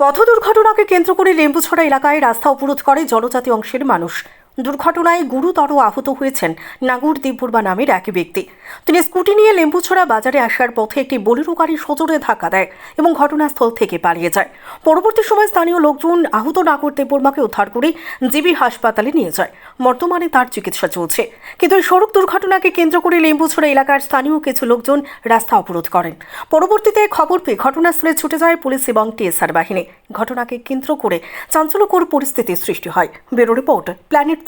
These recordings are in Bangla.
পথ দুর্ঘটনাকে কেন্দ্র করে লেম্বুছড়া এলাকায় রাস্তা অবরোধ করে জনজাতি অংশের মানুষ। দুর্ঘটনায় গুরুতর আহত হয়েছেন নাগুর দেববর্মা নামের এক ব্যক্তি। তিনি স্কুটি নিয়ে লেম্বুছড়া বাজারে আসার পথে একটি বোলেরো গাড়ি সজোরে ধাক্কা দেয় এবং ঘটনাস্থল থেকে পালিয়ে যায়। পরবর্তী সময় স্থানীয় লোকজন আহত নাগর দেববর্মাকে উদ্ধার করে জিবি হাসপাতালে নিয়ে যায়। বর্তমানে তার চিকিৎসা চলছে। কিন্তু এই সড়ক দুর্ঘটনাকে কেন্দ্র করে লেম্বুছড়া এলাকার স্থানীয় কিছু লোকজন রাস্তা অবরোধ করেন। পরবর্তীতে খবর পেয়ে ঘটনাস্থলে ছুটে যায় পুলিশ এবং টিএসআর বাহিনী। ঘটনাকে কেন্দ্র করে চাঞ্চল্যকর পরিস্থিতির সৃষ্টি হয়। ব্যুরো রিপোর্ট, প্ল্যানেট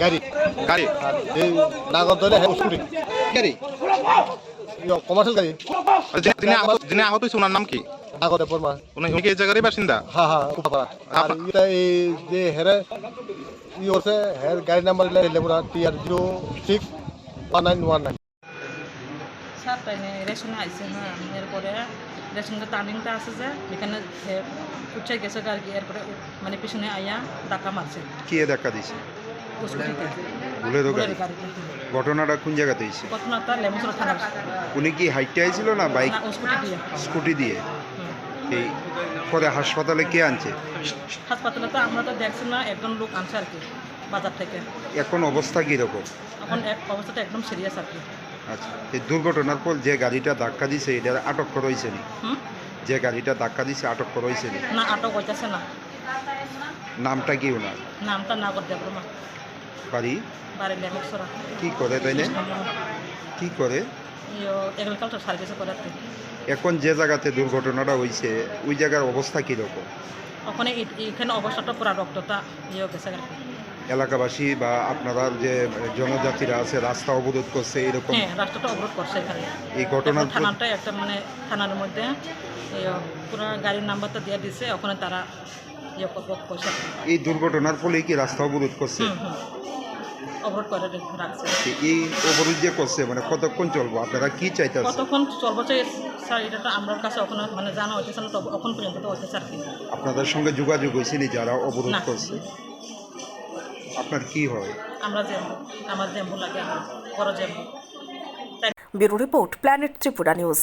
গাড়ি গাড়ি। এই নাগর ধরে স্কুটি। গাড়ি? কমার্শিয়াল গাড়ি। যিনি- যিনি আহত- যিনি আহত হয়েছে ওনার নাম কি? নাগরে পরমা উনি কি এই জায়গারই বাসিন্দা? হ্যাঁ হ্যাঁ কুপাপাড়া আর এটা এই যে হেরে ই করছে হের গাড়ি number লেবুরা T R zero six one nine one nine sir তাই রেশনে আইসে হ্যাঁ এরপরে রেশনটা টার্নিংটা আছে যে এখানে উঠে গেছে আর কি এরপরে মানে পিছনে আইয়া ডাকা মারছে। কে দেখা দিছে? বুলেরো গাড়িতে ঘটনাটা কোন জায়গাতে হয়েছে? উনি কি হাইটে আইছিল না বাইক? স্কুটি দিয়ে। এই পরে হাসপাতালে কে আনছে? হাসপাতালে তো আমরা তো দেখছি না একজন লোক আনছে আর কি বাজার থেকে। এখন অবস্থা কীরকম? এখন অবস্থাটা একদম সিরিয়াস আর কি। আচ্ছা এই দুর্ঘটনার পর যে গাড়িটা ধাক্কা দিছে এটা আটক করা হয়েছে নি যে গাড়িটা ধাক্কা দিছে আটক করা হয়েছে নি আটক হইতেছে না। নামটা কি ওনার? নামটা না করতে পারব বাড়ি? কি করে তাই না কি করে? এগ্রিকালচার সার্ভিসে করে আর কি। এখন যে জায়গাতে দুর্ঘটনাটা হয়েছে ওই জায়গার অবস্থা কীরকম? ওখানে এখানে অবস্থাটা পুরা রক্তটা ইয়ে গেছে এলাকাবাসী বা আপনারা যে জনজাতিরা আছে রাস্তা অবরোধ করছে এরকম? হ্যাঁ রাস্তাটা অবরোধ করছে এখানে। এই তারপর থানাটা একটা মানে থানার মধ্যে পুরো গাড়ির নাম্বারটা দিয়ে দিছে ওখানে তারা ইয়ে করব এই দুর্ঘটনার ফলে কি রাস্তা অবরোধ করছে? অবরোধ করে রাখছে। এই অবরোধ যে করছে মানে কতক্ষণ চলবো? আপনারা কি চাইতেছেন? কতক্ষণ চলবো চাই? স্যার এটা তো আমার কাছে ওখানে মানে জানা হইতেছে না তো এখন পর্যন্ত তো আর কি। আপনাদের সঙ্গে যোগাযোগ হয়েছে নি যারা অবরোধ না। করছে? আপনার কি হয়? আমরা জেম্বু আমার জেম্বু লাগে আমার বড় জেম্বু bureau report planet Tripura news.